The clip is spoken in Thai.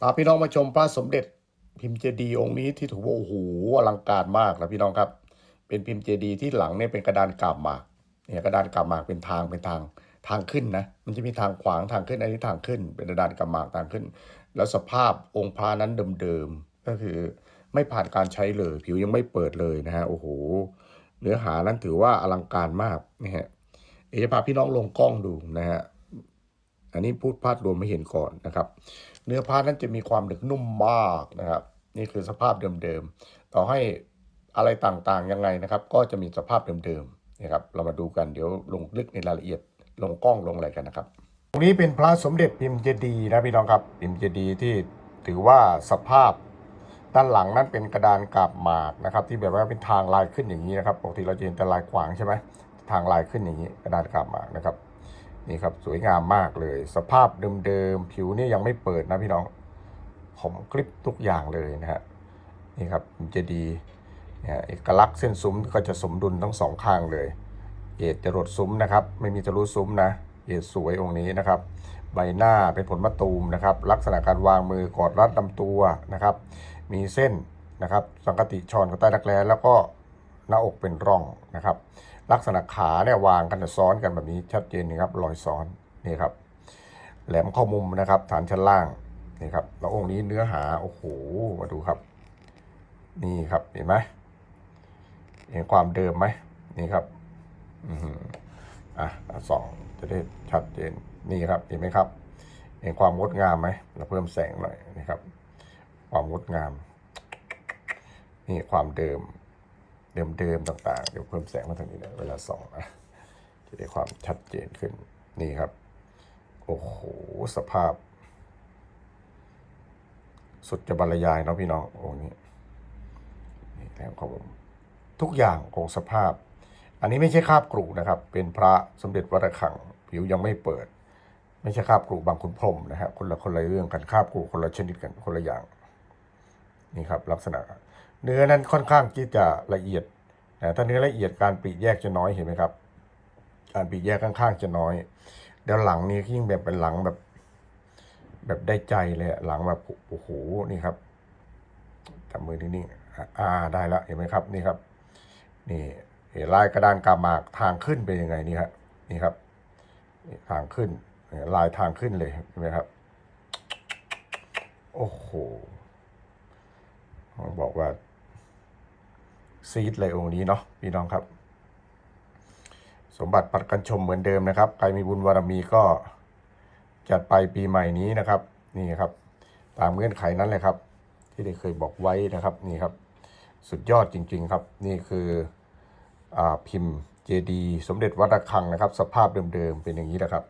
พาพี่น้องมาชมพระสมเด็จพิมพ์เจดีย์องค์นี้ที่ถือว่าโอ้โหอลังการมากนะพี่น้องครับ เป็นพิมพ์เจดีย์ที่หลังเนี่ยเป็นกระดานกาบหมากเนี่ยกระดานกาบหมากเป็นทางเป็นทางทางขึ้นนะมันจะมีทางขวางทางขึ้นอันนี้ทางขึ้น เป็นกระดานกาบหมากทางขึ้น แล้วสภาพองค์พระนั้นเดิมๆก็คือไม่ผ่านการใช้เลย ผิวยังไม่เปิดเลยนะฮะโอ้โหเนื้อหานั้นถือว่าอลังการมากนะฮะเดี๋ยวจะพาพี่น้องลงกล้องดูนะฮะ อันนี้พูดพาดรวมไม่เห็นก่อนนะครับ เนื้อผ้านั้นจะมีความหนึบนุ่มมากนะครับ นี่คือสภาพเดิมๆ ต่อให้อะไรต่างๆยังไงนะครับ ก็จะมีสภาพเดิมๆนะครับ เรามาดูกันเดี๋ยวลงลึกในรายละเอียด ลงกล้องลงอะไรกันนะครับ ตรงนี้เป็นพระสมเด็จพิมพ์เจดีนะพี่น้องครับ พิมพ์เจดีที่ถือว่าสภาพด้านหลังนั้นเป็นกระดานกาบหมากนะครับ ที่แบบว่าเป็นทางลายขึ้นอย่างนี้นะครับปกติเราจะเห็นแต่ลายขวางใช่ไหมทางลายขึ้นอย่างนี้ กระดานกาบหมากนะครับ นี่ครับสวยงามมากเลย สภาพเดิมๆผิวนี่ยังไม่เปิดนะพี่น้องผมคลิปทุกอย่างเลยนะฮะนี่ครับจะดีเนี่ยเอกลักษณ์เส้นซุ้มก็จะสมดุลทั้งสองข้างเลยเอดจรดซุ้มนะครับ ไม่มีจะรู้ซุ้มนะเอดสวยองค์นี้นะครับ ใบหน้าเป็นผลมะตูมนะครับ ลักษณะการวางมือกอดรัดลำตัวนะครับ มีเส้นนะครับ สังกติชอนกับใต้รักแร้แล้วก็หน้าอกเป็นร่องนะครับ ลักษณะขาเนี่ยวางกันซ้อนกันแบบนี้ชัดเจนนะครับรอยซ้อนนี่ครับ แหลมข้ามุมนะครับ ฐานชั้นล่างนี่ครับแล้วองค์นี้เนื้อหาโอ้โหมาดูครับ นี่ครับเห็นไหมเห็นความเดิมไหมนี่ครับอือหืออะสองจะได้ชัดเจนนี่ครับเห็นไหมครับ เห็นความงดงามไหมเราเพิ่มแสงหน่อยนะครับ ความงดงาม นี่ความเดิม เดิมๆต่างๆ เดี๋ยวเพิ่มแสงมาทางนี้นะเวลาส่องนะจะได้ความชัดเจนขึ้นนี่ครับ โอ้โห สภาพ สุดจะบรรยายเนาะพี่น้องโองค์นี้นี่แล้วของผมทุกอย่างคงสภาพ อันนี้ไม่ใช่คาบกรุนะครับ เป็นพระสมเด็จวัดระฆังผิวยังไม่เปิด ไม่ใช่คาบกรุบางคุณพรมนะฮะคนละคนละเรื่องกันคาบกรุคนละชนิดกันคนละอย่าง นี่ครับลักษณะ เนื้อนั้นค่อนข้างที่จะละเอียดนะถ้าเนื้อละเอียดการปีแยกจะน้อยเห็นไหมครับ การปีแยกข้างๆจะน้อยเดี๋ยวหลังนี้ยิ่งแบบเป็นหลังแบบ แบบได้ใจเลยหลังแบบโอ้โหนี่ครับจับมือนิ่งๆอ่อ่าได้แล้วเห็นไหมครับนี่ครับ นี่เห็นลายกระดานกาหมากทางขึ้นเป็นยังไงนี่ครับนี่ครับทางขึ้นลายทางขึ้นเลยเห็นไหมครับ โอ้โห บอกว่าซีดเลยองค์นี้เนาะพี่น้องครับ สมบัติปัดกันชมเหมือนเดิมนะครับ ใครมีบุญบารมีก็จัดไปปีใหม่นี้นะครับ นี่ครับ ตามเงื่อนไขนั้นเลยครับ ที่ได้เคยบอกไว้นะครับนี่ครับ สุดยอดจริง ๆครับ นี่คืออพิมพ์เจดี สมเด็จวัดระฆังนะครับ สภาพเดิมๆเป็นอย่างนี้นะครับ